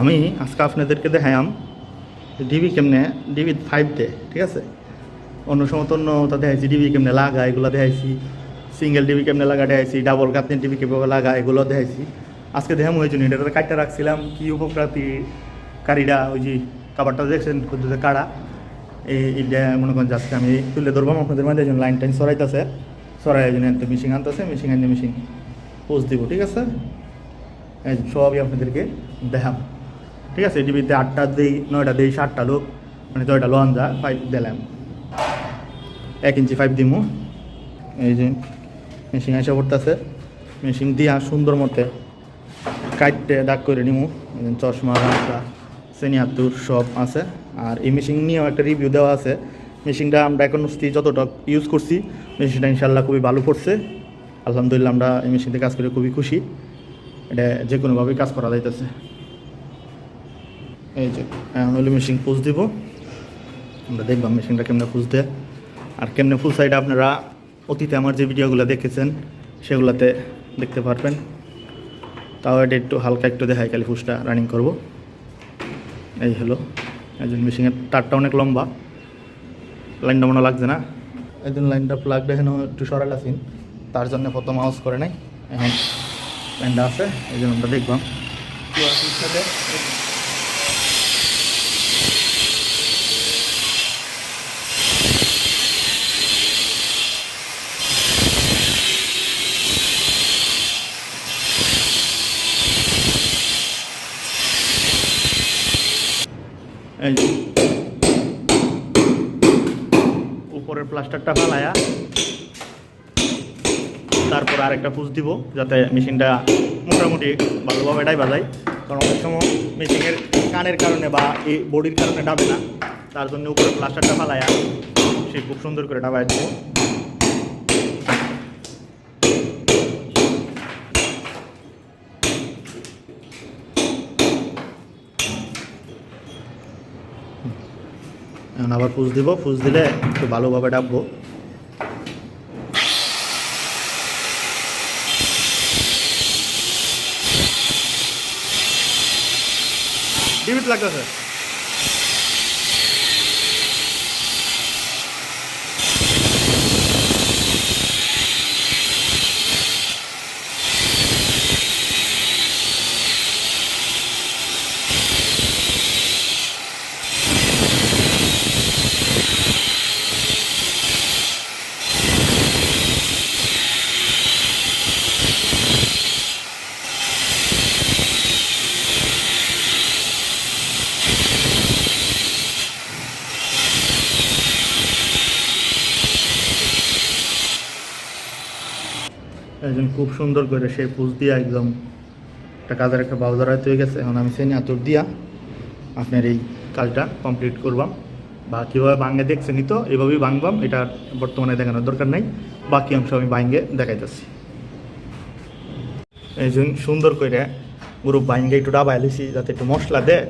আমি আজকে আপনাদেরকে দেখাইম ডিবি কেমনে ডিবি ফাইভ দে ঠিক আছে? অন্য সময় অন্য দেখাইছি ডিবি কেমনে লাগা, এগুলো দেখাইছি। সিঙ্গেল ডিবি কেমনে লাগা দেখাইছি ডাবল কাতনি ডিবি কেমনে লাগা, এগুলো দেখাইছি। আজকে দেখাম হয়েছিল এটা কাটটা রাখছিলাম, কি উপকারী কারিটা ওই যে কাবারটা দেখছেন খুদ্দুতে কাড়া, এই মনে করেন যাচ্ছে আমি তুলে ধরবাম আপনাদের মাঝে একজন লাইন টাইন সরাইতেছে। সরাই একজন একটা মেশিন আনতেছে মেশিন আনিয়ে মেশিন পোজ দিব, ঠিক আছে? সবই আপনাদেরকে দেখাম। ঠিক আছে টিভিতে আটটা দেই, নয়টা দেই, সাতটা লোক মানে ছয়টা যা পাইপ দিলাম। এক ইঞ্চি ফাইভ দিমু। এই যে মেশিন এসে পড়তেছে। মেশিন দিয়া সুন্দর মতে কাটতে দাগ করে নিমু। চশমা রাস্তা সেনিয়াতুর সব আছে। আর এই মেশিন নিয়েও একটা রিভিউ দেওয়া আছে। মেশিনটা আমরা এখন অবধি যতটা ইউজ করছি মেশিনটা ইনশাল্লাহ খুবই ভালো পড়ছে আলহামদুলিল্লাহ আমরা এই মেশিনতে কাজ করে খুবই খুশি। এটা যে কোনোভাবেই কাজ করা যাইতেছে। এই যে হলো মেশিন পুষ দিব। আমরা দেখবাম মেশিনটা কেমনে পুষ দেয়। আর কেমনে ফুল সাইড আপনারা অতীতে আমার যে ভিডিওগুলো দেখেছেন, সেগুলোতে দেখতে পারবেন। তাও এটা একটু হালকা একটু দেখায় খালি ফুসটা রানিং করব। এই হলো একজন মেশিনের তারটা অনেক লম্বা। লাইনটা মনে লাগছে না? একজন লাইনটা প্লাগ দেখেন একটু সরাল আছেন তার জন্য প্রথম আওয়াজ করে নাই। এখন লাইনটা আছে, এই জন্য আমরা দেখবাম? এই উপরের প্লাস্টারটা ফালায়া। তারপর আরেকটা পুষ দিব, যাতে মেশিনটা মোটামুটি ভালোভাবে এটাই বাজায় কারণ অনেক সময় মেশিনের কানের কারণে বা এই বডির কারণে ডাবে না। তার জন্য উপরে প্লাস্টারটা ফালায়া সে খুব সুন্দর করে ডাবায় দেবো। এখন আবার ফুস দিব ফুস দিলে একটু ভালোভাবে ডাববো ডিবিট লাগতেছে। একজন খুব সুন্দর করে সে পুষ দিয়া একদম একটা কাজের একটা বাউজার হয়তো হয়ে গেছে। এখন আমি সেই আতর দিয়া আপনার এই কাজটা কমপ্লিট করবাম। বা কীভাবে ভাঙ্গে, দেখছেনই তো? এভাবেই ভাঙবাম। এটা বর্তমানে দেখানোর দরকার নাই। বাকি অংশ আমি ভাঙ্গে দেখাইতেছি। এই জন্য সুন্দর করে গ্রুপ বাইঙ্গে একটু ডাবাই লিছি যাতে একটু মশলা দেয়।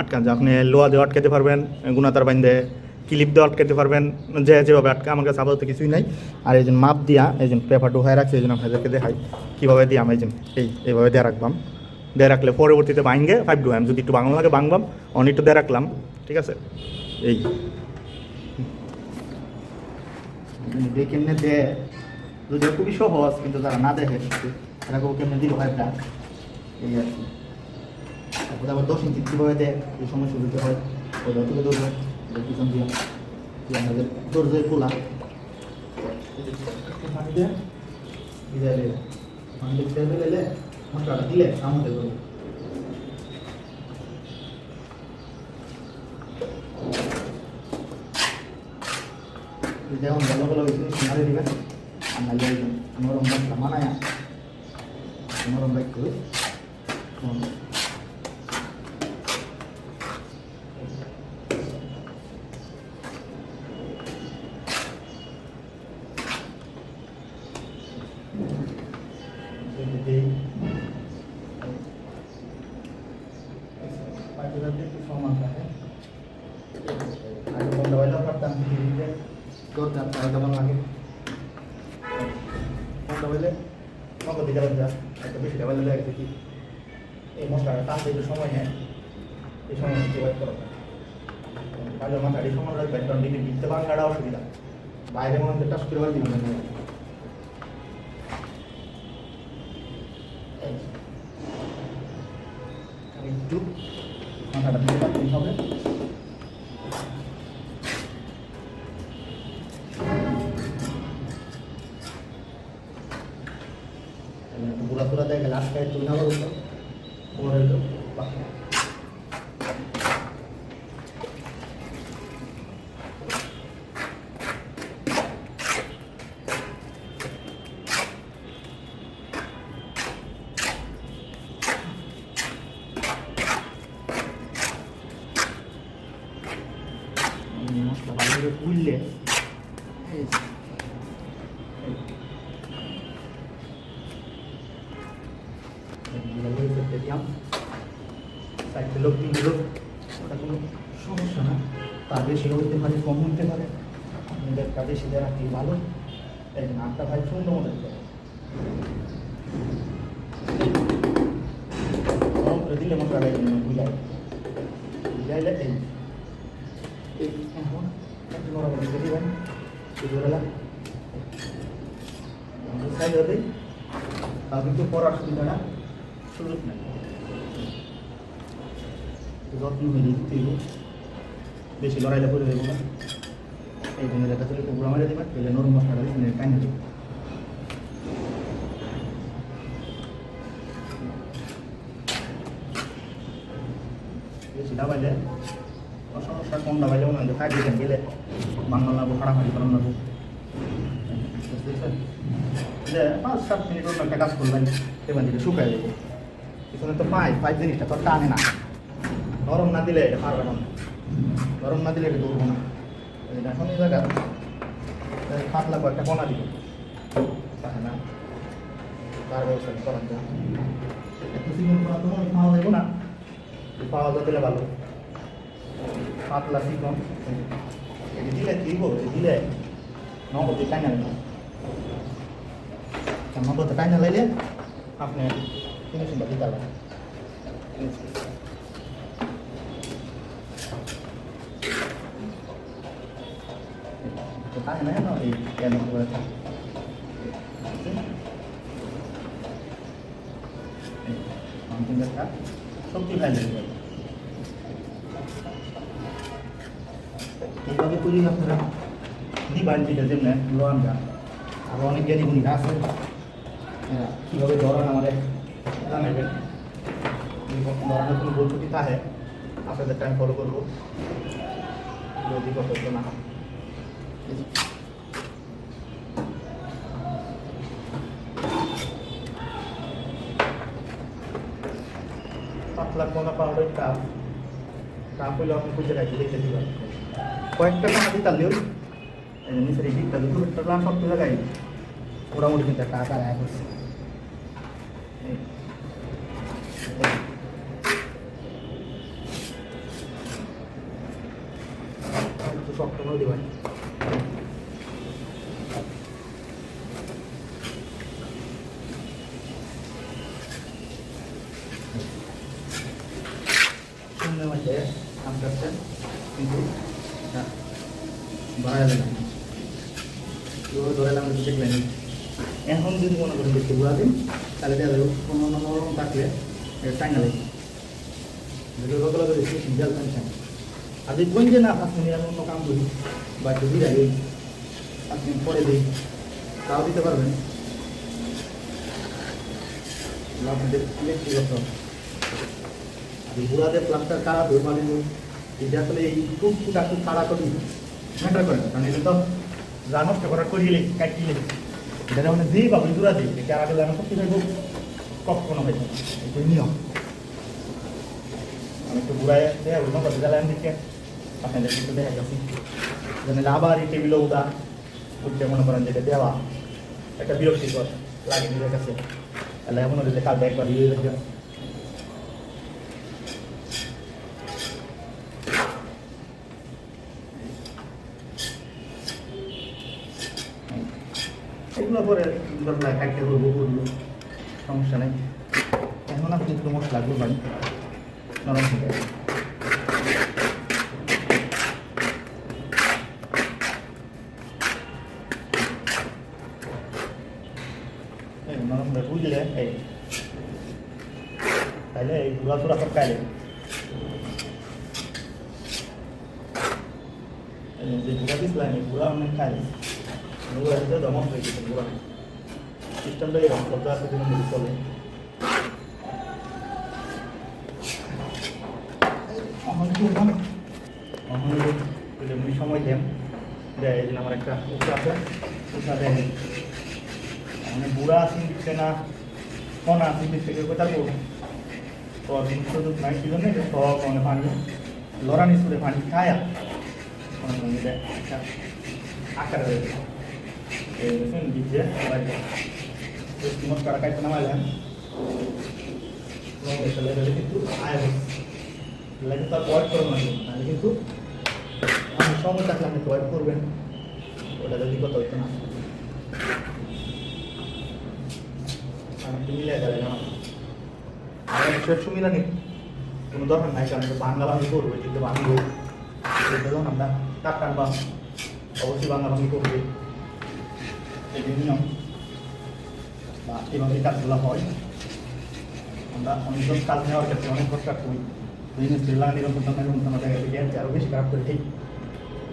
আটকান, যে আপনি লোয়া দিয়ে আটকাতে পারবেন গুণাতার বাইন্দে ক্লিপ দিয়ে আটকাতে পারবেন, যে যেভাবে আটকা আমার কাছে আপাতত কিছুই নাই। আর এই মাপ দিয়া এই যে পেপার ঢুকায় রাখছি, এই জন্য আপনাদেরকে দেখাই। কীভাবে দিয়ে আমি এই যে এই এইভাবে দিয়ে রাখবাম। দিয়ে রাখলে পরবর্তীতে ভাঙ্গে ফাইভ ডু যদি একটু বাংলা লাগে অনেক একটু দিয়ে রাখলাম। ঠিক আছে? এই। দেখে কেমনে দেয় যদিও খুবই সহজ, কিন্তু যারা না দেখে তারা কেমনে দিল ফাইভটা এই আর কি। তারপরে আবার দশ ইঞ্চি কীভাবে দেয় এই সমস্যা দিতে হয়। ওটা তুলে ধরবে। এটা পিছন দিয়ে আমাদের দরজায় খোলা? মশলাটা দিলে সামনে করবে যেমন ভালো ভালো হয়েছে মারে দিবেন। আর নাইলে নরম মশলা মানায়। নরম বাইক করে এই মশলাটা টানতে একটু সময় নেয়। এই সময় হচ্ছে করা কাজের মাথা এই সময় রাখবেন কারণ দিতে বাংলাটা অসুবিধা। বাইরে মনে হচ্ছে টাচ দিবেন aspecto, una bruja, যেতে দিলাম। সাইডে লোক দিন দিল ওটা কোনো সমস্যা না তার বেশি হতে পারে কম হতে পারে আপনাদের কাজে সেটা রাখি ভালো যে নাকটা ভাই সুন্দর দিতে গরম করে দিলে মশলাটা এই জন্য বুঝাই বুঝাইলে এই এখন একটু নরম করে দিবেন শুরু সাইড হতেই সুযোগ নেই। যত্ন হয়ে দিতে হইব বেশি লড়াইলে করে দেবো না। এই জন্য যেটা চলে গুঁড়া মেরে দেবেন তাহলে নরম মশলাটা দিবেন টাইনে দেবেন বেশি দাবাইলে সমস্যা কম দাবাইলে মনে হয় ফাইভ দিকেন গেলে বাংলা লাগবো হাড়াহাড়ি করার লাগবো পাঁচ, সাত মিনিট অন্য একটা কাজ দেখবেন যেটা শুকায় দেবো পিছনে তো পাই পাই জিনিসটা তো টানে না। গরম না দিলে এটা পারবে না। গরম না দিলে এটা ধরবো না। এখন এই জায়গা। একটা কণা দিব। না। তার ব্যবস্থা করার জন্য। একটু চিকন করা তো পাওয়া যাবে না। পাওয়া দিলে ভালো। পাতলা এটা দিলে কি বলছে দিলে নগদ টাই না নগদ টাই না লাইলে আপনি ফিনিশিংটা দিতে পারবেন তো তাই না না এই কেন করে থাকে একটা সবজি খাই দেবে এইভাবে করি আপনারা দিবেন যেটা যেমন গান আরও অনেক জ্ঞানী গুণী আছে কীভাবে ধরান আমাদের জানাবেন। ধরানোর কোনো পদ্ধতি থাকে আপনাদের টাইম ফলো করব। যদি কত না। হয় পাতলা কোনা পাউডার কাপ কাপ হইলে আপনি খুঁজে রাখি, দেখে দিবেন। কয়েকটা কোনা দিতে পারলেও এই যে নিচের এই দিকটা, দুটো একটা গ্লাস সব লাগাই মোটামুটি কিন্তু একটা আকার আয় করছে এই। একটু শক্ত করে দিবেন সুন্দর মধ্যে করছেন কিন্তু দেখলেন এখন যদি মনে করেন দেখতে ঘুরা দিন, তাহলে দেখা কোনো নরম থাকলে টাঙ্গা লাগবে যদি রোগলা করে বেশি জাল টানছেন আর কোন যে না, পাঁচ আমি অন্য কাম করি, বা একটু দিয়ে দিই পরে দিই, তাও দিতে পারবেন। আপনাদের ব্যক্তিগত আর এই বুড়াদের প্লাস্টার খারাপ হয়ে মানে এটা আসলে এই খুব ফুটা খুব করি ম্যাটার করে না কারণ এটা তো নষ্ট করার করিলে কাটিলে এটা যেমন দিই বা বুড়া দিই এটা আগে জানা সত্যি থাকব কখনো হয়েছে এটা নিয়ম। আমি একটু বুড়ায় দেয় ওই নম্বর জ্বালান দিকে আপনাদের একটু দেখা গেছি যেন আবার এই টেবিলও উদা উঠতে মনে করেন যেটা দেওয়া একটা বিরক্তিকর লাগে নিজের কাছে তাহলে এমন হলে কাজ একবার ইয়ে এগুলো পরে আমরা খাইতে করব করব সমস্যা নেই। এখন আপনি একটু মশলাগুলো বাড়ি নরম এখন এমনি সময় দেন এই আমার একটা উঠা আছে মানে বুড়া আসি দিচ্ছে না কোন দিচ্ছে কেউ কোথাও করব তো জিনিস তো নাই ছিল সব মানে পানি লড়ানি সুরে পানি খায়া মানে আকার হয়ে গেছে। এই দেখুন দিচ্ছে নমস্কার কাটতে নামাইলেন কিন্তু আয় লাগে তো অ্যাভয়েড করবেন না কিন্তু আমি সময় থাকলে আপনি অ্যাভয়েড করবেন ওটা যদি কথা হইতো না মিলে গেলে না আর শেষ মিলানি কোনো দরকার নাই কারণ বাংলা ভাঙি করবে কিন্তু ভাঙবো এটা যখন আমরা টাক টানবা অবশ্যই বাংলা ভাঙি করবে নিয়ম বা এভাবে কাজগুলো হয়। আমরা অনেকজন কাজ নেওয়ার ক্ষেত্রে অনেক কষ্ট করি বিজনেস লাগানি নিরন্তর দামে নিরন্তর গেছে জ্ঞান আরও বেশি খারাপ করে ঠিক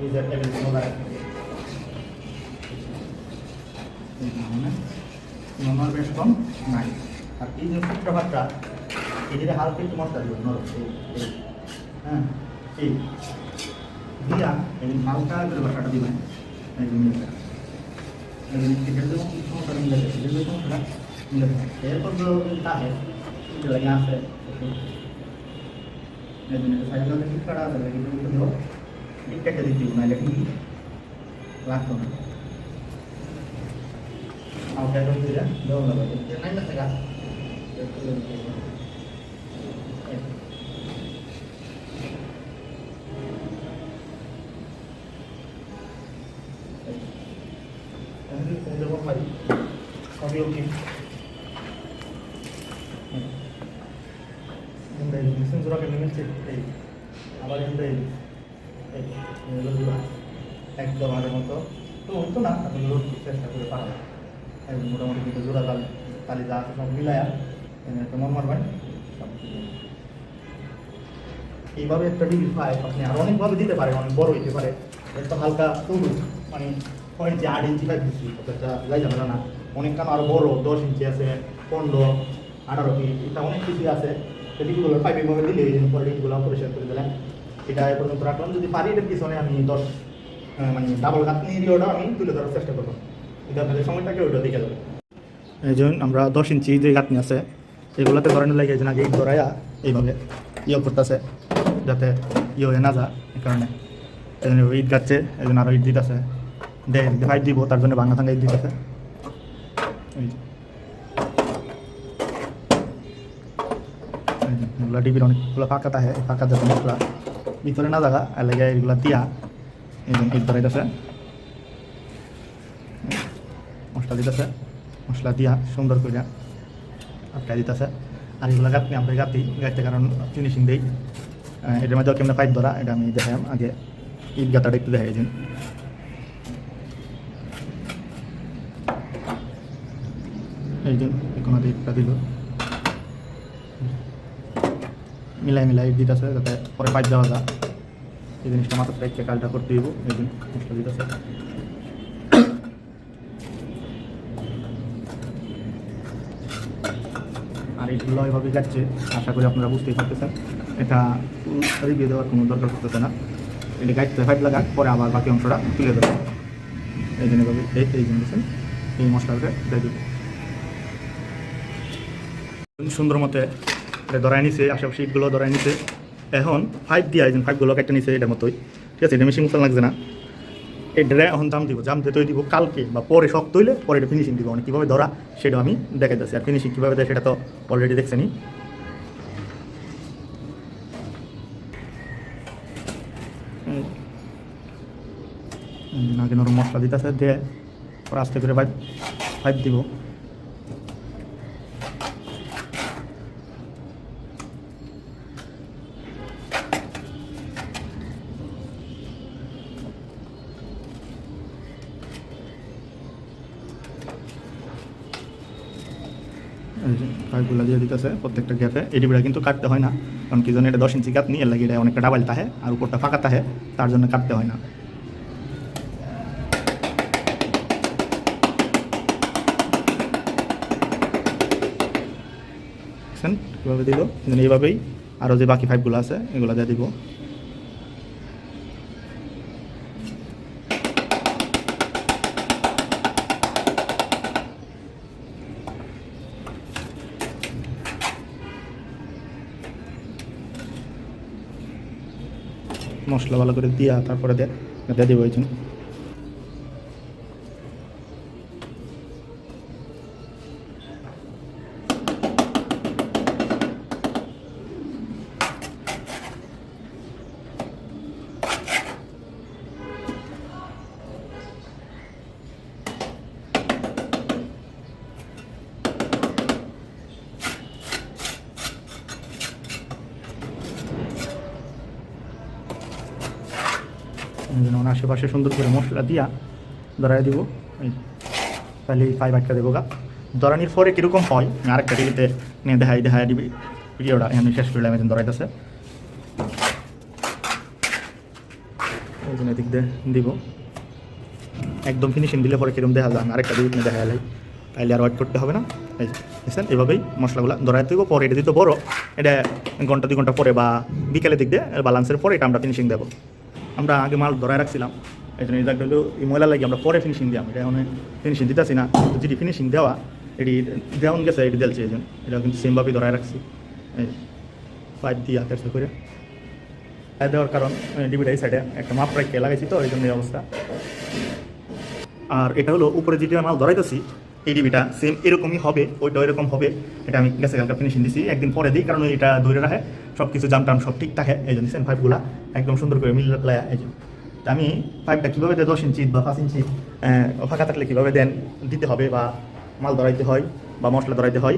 নিজের লেভেল কোনো দাঁড়ায় বেশ কম নাই। আর এই যে সূত্রপাতটা এদিকে হালকা একটু মশলা দিব হ্যাঁ এই। দিয়া এই হালকা করে বাসাটা দিবেন। যে মিলটা এই যে এটা তো সমস্যা মিলে গেছে এই যে সমস্যাটা মিলে গেছে এরপর তো থাকে লাগে আছে এই জন্য সাইকেল থেকে কাটা আছে লাগে কিন্তু দিও টিকটাকে দিতে না লাগে কি লাগতো না আমাকে একদম দিলে দেওয়া লাগবে নাই না থাকা সবই ওকে জোড়াকে নেমেছে এই আবার হলো জোড়া একদম আগের মতো তো হতো না আপনি রোড চেষ্টা করে পারবেন একদম মোটামুটি কিন্তু জোড়া তাল তালি যা আছে সব মিলায়া একটা মন মারবেন সব এইভাবে একটা ডিগ্রি পায় আপনি আর অনেকভাবে দিতে পারেন অনেক বড় হইতে পারে একটা হালকা সরু মানে ছয় ইঞ্চি আট ইঞ্চি ফাইভ ইঞ্চি একটা যাই যাবে না অনেক কাম আরও বড়? দশ ইঞ্চি আছে, পনেরো, আঠারো ফিট এটা অনেক কিছু আছে। ডিগ্রিগুলো ফাইভ এইভাবে দিলে পরে ডিগ্রিগুলো পরিষ্কার করে দিলেন এটা এ পর্যন্ত রাখলাম। যদি পারি এটার পিছনে আমি দশ মানে ডাবল গাছ নিয়ে দিয়ে ওটা আমি তুলে ধরার চেষ্টা করব। কিন্তু আপনাদের সময়টাকে ওইটা দেখে যাবে। এই জন্য আমরা দশ ইঞ্চি যে গাঁথনি আছে, এগুলোতে ধরানো লাগে যে গেট ধরাইয়া এইভাবে ইয়ে করতেছে, যাতে ইয়ে হয়ে না যা এই কারণে। এই জন্য ইট গাচ্ছে এই জন্য আরও ইট দিতেছে। দেয় ফাইভ দিব, তার জন্য বাংলা থাঙ্গা ইট দিতেছে। এগুলা ডিবির অনেকগুলো ফাঁকা থাকে ফাঁকা যাতে মশলা ভিতরে না আর লাগে এগুলা দিয়া জন্য ইট ধরাইতেছে। মশলা দিতেছে, মশলা দিয়া সুন্দর করে আটকা দিতেছে। আর এগুলো গাঁথনি, আমরা গাঁথি গাইতে কারণ ফিনিশিং দিই। এটার মধ্যে কেমন পাইপ ধরা, এটা আমি দেখাম আগে। ইট গাঁথাটা একটু দেখাই দিন। এই যে কোনো ইটটা দিল মিলাই মিলাই দিতেছে যাতে পরে পাইপ দেওয়া যায়। এই জিনিসটা মাথার রেখে কাজটা করতে দিব এই মশলা দিতেছে। আর এইগুলো এভাবে যাচ্ছে, আশা করি আপনারা বুঝতেই পারতেছেন। এটা রিভিউ দেওয়ার কোনো দরকার পড়তেছে না। এটা গাইতে ফাইট লাগা পরে আবার বাকি অংশটা তুলে দেবো এই জন্য এই এই জন্য এই মশলাটা দিয়ে দেবো। সুন্দর মতে ধরাই নিছে, আশেপাশে ইটগুলো ধরাই নিছে। এখন ফাইভ দিয়ে এই ফাইভগুলো কেটে নিছে এটার মতোই। ঠিক আছে, এটা মেশিন মশলা লাগছে না। এই ড্রে এখন জাম দিব, জাম দিয়ে দিব। কালকে বা পরে শক্ত হইলে পরে এটা ফিনিশিং দিব। মানে কীভাবে ধরা সেটাও আমি দেখে যাচ্ছি আর ফিনিশিং কীভাবে দেয়, সেটা তো অলরেডি দেখছেনি আগে নরম মশলা দিতেছে, দিয়ে পরে আস্তে করে পাইপ দিব। এই পাইপগুলো দিয়ে দিতেছে প্রত্যেকটা গ্যাপে। এই ডিবিটা কিন্তু কাটতে হয় না। কারণ কি জন্য এটা দশ ইঞ্চি কাট নিয়ে লাগে এটা অনেকটা ডাবাল তাহে আর উপরটা ফাঁকা তাহে, তার জন্য কাটতে হয় না। কীভাবে দিল এইভাবেই আরও যে বাকি পাইপগুলো আছে, এগুলো দিয়ে দিব। মশলা ভালো করে দিয়া তারপরে দিয়ে দিয়ে দেবো ওই জন্য। আশেপাশে সুন্দর করে মশলা দিয়া ধরাই দিব। তাহলে এই পাইপ আটকা দেবো গা। ধরানির পরে কীরকম হয়? আমি আরেকটা টিভিতে নিয়ে দেখাই দেখাই দিবি। ভিডিওটা আমি শেষ করলাম একজন ধরাইতেছে। এই জন্য এদিক দিয়ে দিব। একদম ফিনিশিং দিলে পরে কীরকম দেখা যায়? আমি আরেকটা নিয়ে দেখা যায় তাইলে আর ওয়েট করতে হবে না। দেখছেন? এভাবেই মশলাগুলো ধরাই দিব। পরে এটা দিতে বড়। এটা ঘণ্টা, দুই ঘণ্টা পরে বা বিকেলের দিক দিয়ে বা লাঞ্চের পরে এটা আমরা ফিনিশিং দেবো। আমরা আগে মাল ধরায় রাখছিলাম। এই জন্য জায়গাটা হলো এই ময়লা লাগে আমরা পরে ফিনিশিং দিলাম এটা এখন ফিনিশিং দিতেছি না। যেটি ফিনিশিং দেওয়া, এটি দেওয়ান গেছে, এটি দিলছে এই জন্য। এটা কিন্তু সেমভাবেই ধরায় রাখছি। এই পাইপ দিয়ে আকাশ করে। আর দেওয়ার কারণ ডিবিটা এই সাইডে একটা মাপ রাখতে লাগাইছি তো, এই জন্য এই অবস্থা। আর এটা হলো উপরে যেটা মাল ধরাইতেছি এই ডিবিটা সেম এরকমই হবে, ওইটা এরকম হবে। এটা আমি গেছে কালকে ফিনিশিং দিছি, একদিন পরে দিই, কারণ এটা ধরে রাখে সব কিছু জাম টাম সব ঠিক থাকে, এই জন্য সেম পাইপগুলা একদম সুন্দর করে মিল লাগায় এই জন্য তা আমি পাইপটা কীভাবে দেয়, দশ ইঞ্চি বা পাঁচ ইঞ্চি ফাঁকা থাকলে কীভাবে দেন, দিতে হবে বা মাল ধরাইতে হয় বা মশলা ধরাইতে হয়,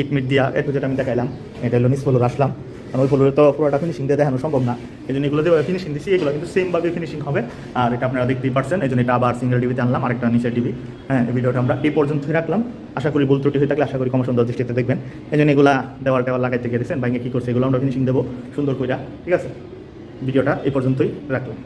ইট মিট দিয়া একটু যেটা আমি দেখাইলাম। এটা হলো ফলোর আসলাম। কারণ ওই ফুলের তো পুরোটা ফিনিশিং দিয়ে দেখানো সম্ভব না। এই জন্য এগুলো দিয়ে ফিনিশিং দিচ্ছি এগুলো কিন্তু সেমভাবে ফিনিশিং হবে। আর এটা আপনারা দেখতেই পারছেন, এই জন্য এটা আবার সিঙ্গেল টিভিতে আনলাম, আরেকটা নিচের টিভি হ্যাঁ এই ভিডিওটা আমরা এই পর্যন্তই রাখলাম। আশা করি ভুল ত্রুটি হয়ে থাকলে আশা করি কম সুন্দর দৃষ্টিতে দেখবেন। এই জন্য এগুলো দেওয়াল টেওয়াল লাগাইতে গেছেন বাইকে কী করছে, এগুলো আমরা ফিনিশিং দেবো, সুন্দর করে ঠিক আছে? ভিডিওটা এই পর্যন্তই রাখলাম।